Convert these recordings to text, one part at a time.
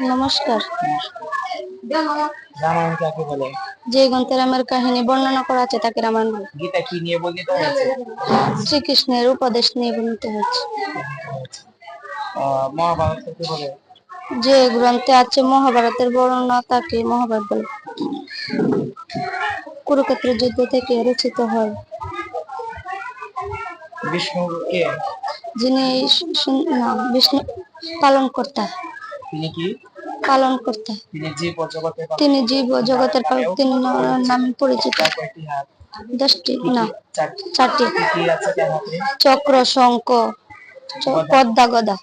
নমস্কার। রামায়ণ কাকে বলে? যে গ্রন্থে রামের কাহিনী বর্ণনা করা আছে তাকে রামায়ণ বলে। গীতা কি নিয়ে বর্ণিত হয়েছে? শ্রীকৃষ্ণের উপদেশ নিয়ে বর্ণিত হয়েছে। মহাভারত কাকে বলে? যে গ্রন্থে আছে মহাভারতের বর্ণনা তাকে মহাভারত বলে। কুরুক্ষেত্রের যুদ্ধ থেকে রচিত হয়। বিষ্ণুর কে? যিনি না বিষ্ণু পালন কর্তা তিনি কি? পালন কর্তা তিনি জীব ও জগতের। তিনি জীব ও জগতের পালক তিনি নামে পরিচিত। দশটি না চারটি। চক্র শঙ্খ পদ্মা গদা।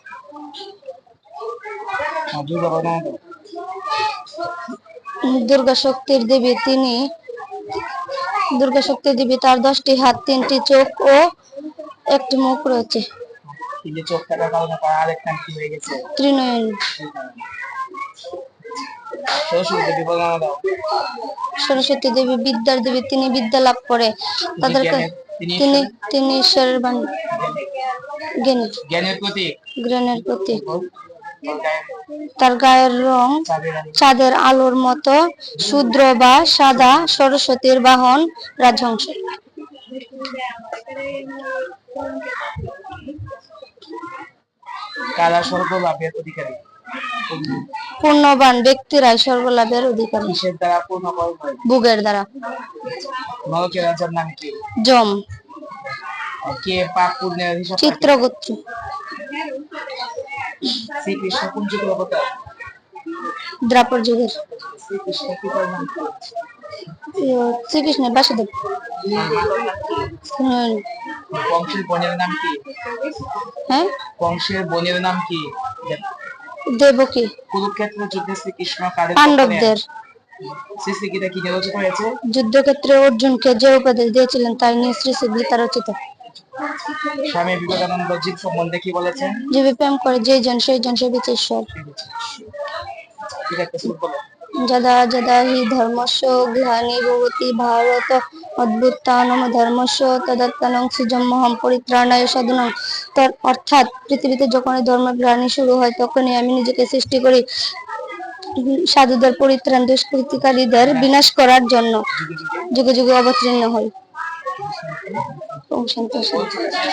বর্ণনা দাও। দুর্গা শক্তির দেবী তিনি দুর্গা শক্তির দেবী তার দশটি হাত তিনটি চোখ ও একটি মুখ রয়েছে। তিনি চোখ থাকার কারণে কি হয়ে গেছে? ত্রিনয়ন। সরস্বতী দেবী বিদ্যার দেবী তিনি বিদ্যা লাভ করে। তাদেরকে তিনি তিনি ঈশ্বরের বাণী। জ্ঞানী জ্ঞানের প্রতীক। জ্ঞানের প্রতি তার গায়ের রং চাঁদের চাঁদের আলোর মতো শূদ্র বা সাদা সরস্বতীর বাহন রাজহংস। কারা সর্বলাভের অধিকারী? পূর্ণবান ব্যক্তিরাই সর্বলাভের অধিকারী। কিসের দ্বারা হয়? বুগের দ্বারা। নরকের রাজার নাম কি? আর কে পাপ পুণ্যের হিসাব চিত্রগুপ্ত শ্রীকৃষ্ণ কোন যুগের অবতার? দ্রাপর যুগের। শ্রীকৃষ্ণ পিতার নাম কি? শ্রীকৃষ্ণের বাসুদেব। কংসের বোনের নাম কি? হ্যাঁ? কংসের বোনের নাম কি? দেবকী। কুরুক্ষেত্র যুদ্ধে শ্রীকৃষ্ণ কাদের পাণ্ডবদের। কি রচিত হয়েছে? যুদ্ধক্ষেত্রে অর্জুনকে যে উপদেশ দিয়েছিলেন তাই নিয়ে শ্রী শ্রী গীতা রচিত। স্বামী বিবেকানন্দ জীব সম্বন্ধে কি বলেছেন? জীবে প্রেম করে যে জন সেই জন সে বিচ ঈশ্বর ঠিক আছে যদা যদা হি ধর্মস্য গ্লানি ভবতি ভারত অদ্ভুতানম ধর্মস্য তদাত্তানং সৃজমহম পরিত্রাণায় সাধনং তার অর্থাৎ পৃথিবীতে যখন এই ধর্মের গ্লানি শুরু হয়, তখনই আমি নিজেকে সৃষ্টি করি সাধুদের পরিত্রাণ, দুষ্কৃতিকারীদের বিনাশ করার জন্য। যুগে যুগে অবতীর্ণ হই।